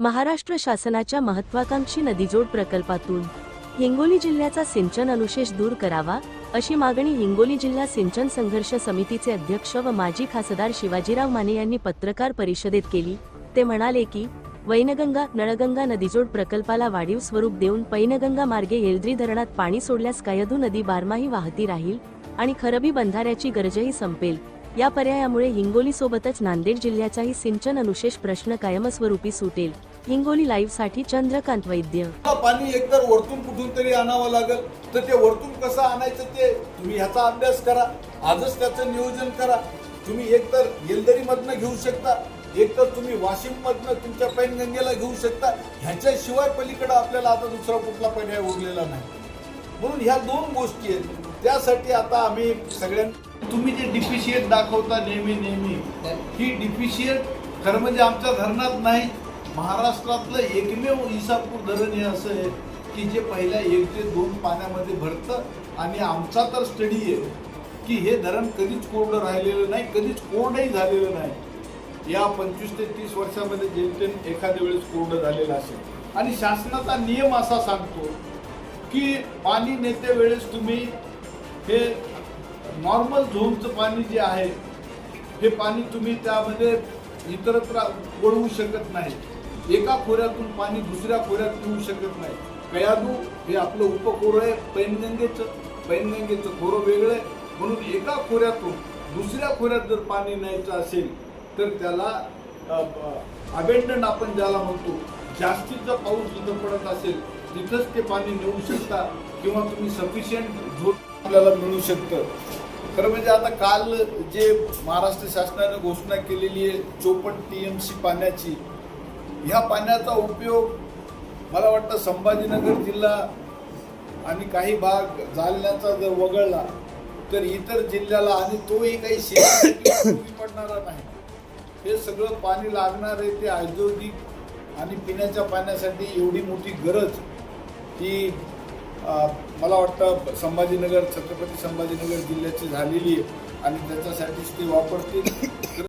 महाराष्ट्र शासनाच्या महत्वाकांक्षी नदीजोड प्रकल्पातून हिंगोली जिल्ह्याचा सिंचन अनुशेष दूर करावा अशी मागणी हिंगोली जिल्हा सिंचन संघर्ष समितीचे अध्यक्ष व माजी खासदार शिवाजीराव माने यांनी पत्रकार परिषदेत केली. ते म्हणाले की वैनगंगा नळगंगा नदीजोड प्रकल्पाला वाढीव स्वरूप देऊन पैनगंगा मार्गे येलद्री धरणात पाणी सोडल्यास कायदू नदी बारमाही वाहती राहील आणि खरबी बंधाऱ्याची गरजही संपेल. या पर्यायामुळे हिंगोली सोबतच नांदेड जिल्ह्याचाही सिंचन अनुशेष प्रश्न कायमस्वरूपी सुटेल. हिंगोली लाईव्हसाठी चंद्रकांत वैद्य. पाणी एकतर वरतून कुठून तरी आणावं लागेल. तर ते वरतून कसं आणायचं ते तुम्ही ह्याचा अभ्यास करा. आजच त्याचं नियोजन करा. तुम्ही एकतर येलदरीमधनं घेऊ शकता. एकतर तुम्ही वाशिम मधनं तुमच्या पैनगंगेला घेऊ शकता. ह्याच्याशिवाय पलीकडे आपल्याला आता दुसरा कुठला पर्याय उरलेला नाही. म्हणून ह्या दोन गोष्टी आहेत. त्यासाठी आता आम्ही सगळ्यां तुम्ही जे डिफिशियंट दाखवता नेहमी नेहमी ही डिफिशियंट खरं म्हणजे आमच्या धरणात नाही. महाराष्ट्रातलं एकमेव इसापूर धरण हे असं आहे की जे पहिल्या एक ते दोन पाण्यामध्ये भरतं आणि आमचा तर स्टडी आहे की हे धरण कधीच कोरडं राहिलेलं नाही कधीच कोरडंही झालेलं नाही. या पंचवीस ते तीस वर्षामध्ये जेमतेम एखाद्या वेळेस कोरडं झालेलं असेल. आणि शासनाचा नियम असा सांगतो की पाणी नेते वेळेस तुम्ही हे नॉर्मल झोनचं पाणी जे आहे हे पाणी तुम्ही त्यामध्ये इतरत्र वळवू शकत नाही. एका खोऱ्यातून पाणी दुसऱ्या खोऱ्यात पिऊ शकत नाही. कयादू हे आपलं उपखोरं आहे पैनगंगेचं. पैनगंगेचं खोरं वेगळं आहे. म्हणून एका खोऱ्यातून दुसऱ्या खोऱ्यात जर पाणी न्यायचं असेल तर त्याला अबेंडन आपण ज्याला म्हणतो जास्तीचा पाऊस जिथं पडत असेल तिथंच ते पाणी नेऊ शकता किंवा तुम्ही सफिशियंट झोन आपल्याला मिळू शकतं. खरं म्हणजे आता काल जे महाराष्ट्र शासनाने घोषणा केलेली आहे चोपन्न टी एम सी पाण्याची ह्या पाण्याचा उपयोग मला वाटतं संभाजीनगर जिल्हा आणि काही भाग जालन्याचा जर वगळला तर इतर जिल्ह्याला आणि तोही काही शेती पडणारा नाही. हे सगळं पाणी लागणार आहे ते औद्योगिक आणि पिण्याच्या पाण्यासाठी एवढी मोठी गरज की मला वाटतं संभाजीनगर छत्रपती संभाजीनगर जिल्ह्याची झालेली आहे आणि त्याच्यासाठीच ते वापरतील.